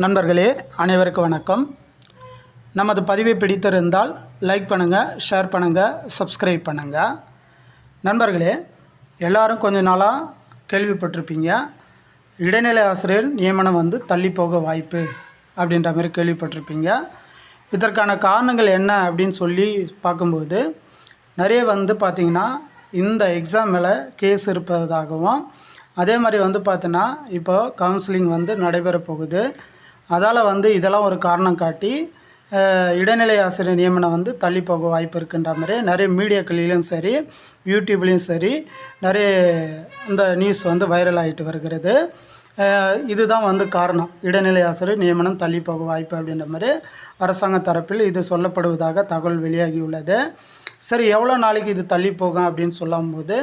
நண்பர்களே அனைவருக்கும் வணக்கம். நமது பதிவை பிடித்திருந்தால் லைக் பண்ணுங்கள் ஷேர் பண்ணுங்கள் சப்ஸ்கிரைப் பண்ணுங்கள் நண்பர்களே எல்லாரும் கொஞ்ச நாளாக கேள்விப்பட்டிருப்பீங்க. இடைநிலை ஆசிரியர் நியமனம் வந்து தள்ளி போக வாய்ப்பு அப்படின்ற மாதிரி கேள்விப்பட்டிருப்பீங்க. இதற்கான காரணங்கள் என்ன அப்படின்னு சொல்லி பார்க்கும்போது நிறைய வந்து பார்த்திங்கன்னா இந்த எக்ஸாம் மேலே கேஸ் இருப்பதாகவும் அதே மாதிரி வந்து பார்த்தோன்னா இப்போ கவுன்சிலிங் வந்து நடைபெற போகுது. அதால் வந்து இதெல்லாம் ஒரு காரணம் காட்டி இடைநிலை ஆசிரியர் நியமனம் வந்து தள்ளி போக வாய்ப்பு இருக்குன்ற மாதிரி நிறைய மீடியாக்களிலும் சரி யூடியூப்லேயும் சரி நிறைய இந்த நியூஸ் வந்து வைரல் ஆகிட்டு வருகிறது. இதுதான் வந்து காரணம். இடைநிலை ஆசிரியர் நியமனம் தள்ளி போக வாய்ப்பு அப்படின்ற மாதிரி அரசாங்க தரப்பில் இது சொல்லப்படுவதாக தகவல் வெளியாகியுள்ளது சரி எவ்வளோ நாளைக்கு இது தள்ளி போகும் அப்படின்னு சொல்லும்போது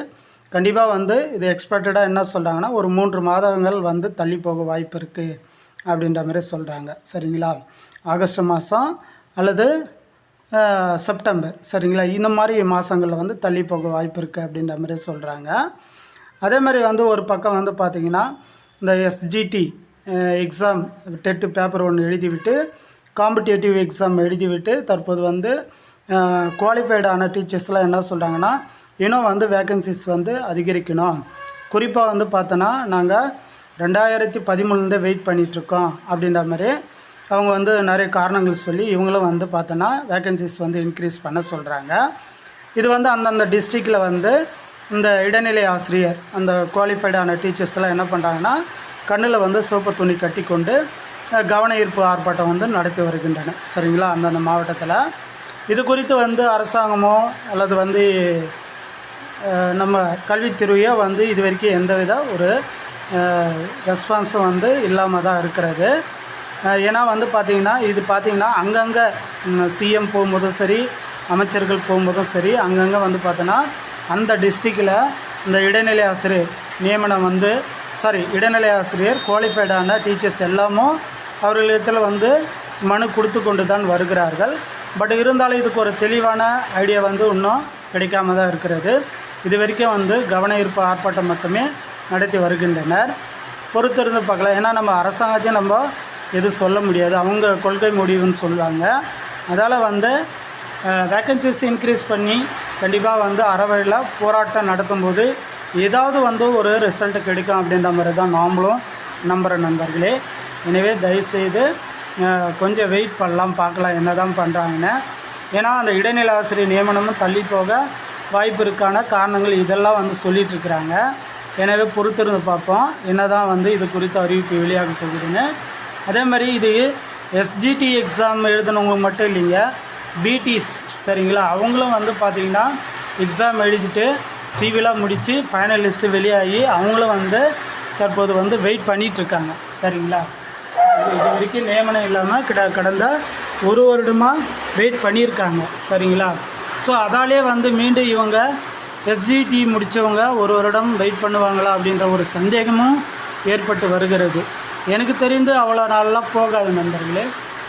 கண்டிப்பாக வந்து இது எக்ஸ்பெக்டடாக என்ன சொல்கிறாங்கன்னா ஒரு மூன்று மாதங்கள் வந்து தள்ளி போக வாய்ப்பு இருக்குது அப்படின்ற மாதிரி சொல்கிறாங்க சரிங்களா? ஆகஸ்ட் மாதம் அல்லது செப்டம்பர். சரிங்களா? இந்த மாதிரி மாதங்களில் வந்து தள்ளி போக வாய்ப்பு இருக்குது அப்படின்ற மாதிரி சொல்கிறாங்க அதே மாதிரி வந்து ஒரு பக்கம் வந்து பார்த்திங்கன்னா இந்த எஸ்ஜிடி எக்ஸாம் டெட்டு பேப்பர் ஒன்று எழுதிவிட்டு காம்படிட்டிவ் எக்ஸாம் எழுதிவிட்டு தற்போது வந்து குவாலிஃபைடான டீச்சர்ஸ்லாம் என்ன சொல்கிறாங்கன்னா இன்னும் வந்து வேக்கன்சிஸ் வந்து அதிகரிக்கணும். குறிப்பாக வந்து பார்த்தோன்னா நாங்கள் ரெண்டாயிரத்தி பதிமூணுலேருந்தே வெயிட் பண்ணிகிட்ருக்கோம் அப்படின்ற மாதிரி அவங்க வந்து நிறைய காரணங்கள் சொல்லி இவங்களும் வந்து பார்த்தோன்னா வேக்கன்சிஸ் வந்து இன்க்ரீஸ் பண்ண சொல்கிறாங்க இது வந்து அந்தந்த டிஸ்ட்ரிக்டில் வந்து இந்த இடைநிலை ஆசிரியர் அந்த குவாலிஃபைடான டீச்சர்ஸ்லாம் என்ன பண்ணுறாங்கன்னா கண்ணில் வந்து சோப்பு துணி கட்டி கொண்டு கவன ஈர்ப்பு ஆர்ப்பாட்டம் வந்து நடத்தி வருகின்றன சரிங்களா? அந்தந்த மாவட்டத்தில். இது குறித்து வந்து அரசாங்கமோ அல்லது வந்து நம்ம கல்வித்துறையோ வந்து இது வரைக்கும் எந்தவித ஒரு ரெஸ்பான்ஸும் வந்து இல்லாமல் தான் இருக்கிறது. ஏன்னா வந்து பார்த்திங்கன்னா இது பார்த்திங்கன்னா அங்கங்கே சிஎம் போகும்போதும் சரி அமைச்சர்கள் போகும்போதும் சரி அங்கங்கே வந்து பார்த்தோன்னா அந்த டிஸ்ட்ரிக்டில் இந்த இடைநிலை ஆசிரியர் நியமனம் வந்து சாரி இடைநிலை ஆசிரியர் குவாலிஃபைடான டீச்சர்ஸ் எல்லாமும் அவர்களிடத்தில் வந்து மனு கொடுத்து கொண்டு தான் வருகிறார்கள். பட் இருந்தாலும் இதுக்கு ஒரு தெளிவான ஐடியா வந்து இன்னும் கிடைக்காம தான் இருக்கிறது. இது வரைக்கும் வந்து கவன ஈர்ப்பு ஆர்ப்பாட்டம் மட்டுமே நடத்தி வருகின்றனர். பொறுத்திருந்து பார்க்கலாம். ஏன்னா நம்ம அரசாங்கத்தையும் நம்ம எதுவும் சொல்ல முடியாது. அவங்க கொள்கை முடிவுன்னு சொல்லுவாங்க. அதால் வந்து வேக்கன்சிஸ் இன்க்ரீஸ் பண்ணி கண்டிப்பாக வந்து அறவழியில் போராட்டம் நடத்தும்போது ஏதாவது வந்து ஒரு ரிசல்ட்டு கிடைக்கும் அப்படின்ற மாதிரி தான் நாமளும் நம்புகிற நண்பர்களே. எனவே தயவுசெய்து கொஞ்சம் வெயிட் பண்ணலாம். பார்க்கலாம் என்ன தான் பண்ணுறாங்கன்னு ஏன்னா அந்த இடைநிலை ஆசிரியர் நியமனமும் தள்ளி போக வாய்ப்பு இருக்கான காரணங்கள் இதெல்லாம் வந்து சொல்லிகிட்ருக்குறாங்க எனவே பொறுத்திருந்து பார்ப்போம். என்ன தான் வந்து இது குறித்த அறிவிப்பு வெளியாக போகுதுன்னு அதே மாதிரி இது எஸ்ஜிடி எக்ஸாம் எழுதினவங்க மட்டும் இல்லைங்க. பிடிஸ் சரிங்களா? அவங்களும் வந்து பார்த்திங்கன்னா எக்ஸாம் எழுதிட்டு சிவிலாக முடித்து ஃபைனல் லிஸ்ட்டு வெளியாகி அவங்களும் வந்து தற்போது வந்து வெயிட் பண்ணிகிட்ருக்காங்க. சரிங்களா? இது இது வரைக்கும் நியமனம் இல்லாமல் கிட கடந்த ஒரு வருடமாக வெயிட் பண்ணியிருக்காங்க. சரிங்களா? ஸோ அதாலே வந்து மீண்டும் இவங்க எஸ்ஜிடி முடித்தவங்க ஒரு வருடம் வெயிட் பண்ணுவாங்களா அப்படின்ற ஒரு சந்தேகமும் ஏற்பட்டு வருகிறது. எனக்கு தெரிந்து அவ்வளோ நாளெலாம் போகாது நண்பர்களே.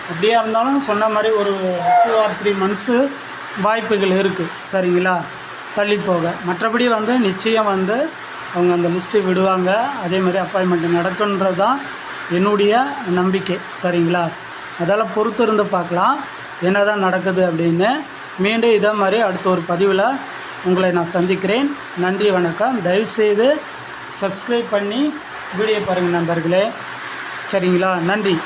அப்படியே இருந்தாலும் சொன்ன மாதிரி ஒரு டூ ஆர் த்ரீ மந்த்ஸு வாய்ப்புகள் இருக்குது சரிங்களா? தள்ளி போக. மற்றபடி வந்து நிச்சயம் வந்து அவங்க அந்த லிஸ்ட்டு விடுவாங்க. அதே மாதிரி அப்பாயின்மெண்ட் நடக்குன்றது தான் என்னுடைய நம்பிக்கை. சரிங்களா? அதெல்லாம் பொறுத்து இருந்து பார்க்கலாம். என்ன தான் நடக்குது அப்படின்னு மீண்டும் இதே மாதிரி அடுத்த ஒரு பதிவில் உங்களை நான் சந்திக்கிறேன். நன்றி வணக்கம். தயவுசெய்து சப்ஸ்கிரைப் பண்ணி வீடியோ பாருங்கள் நண்பர்களே. சரிங்களா? நன்றி.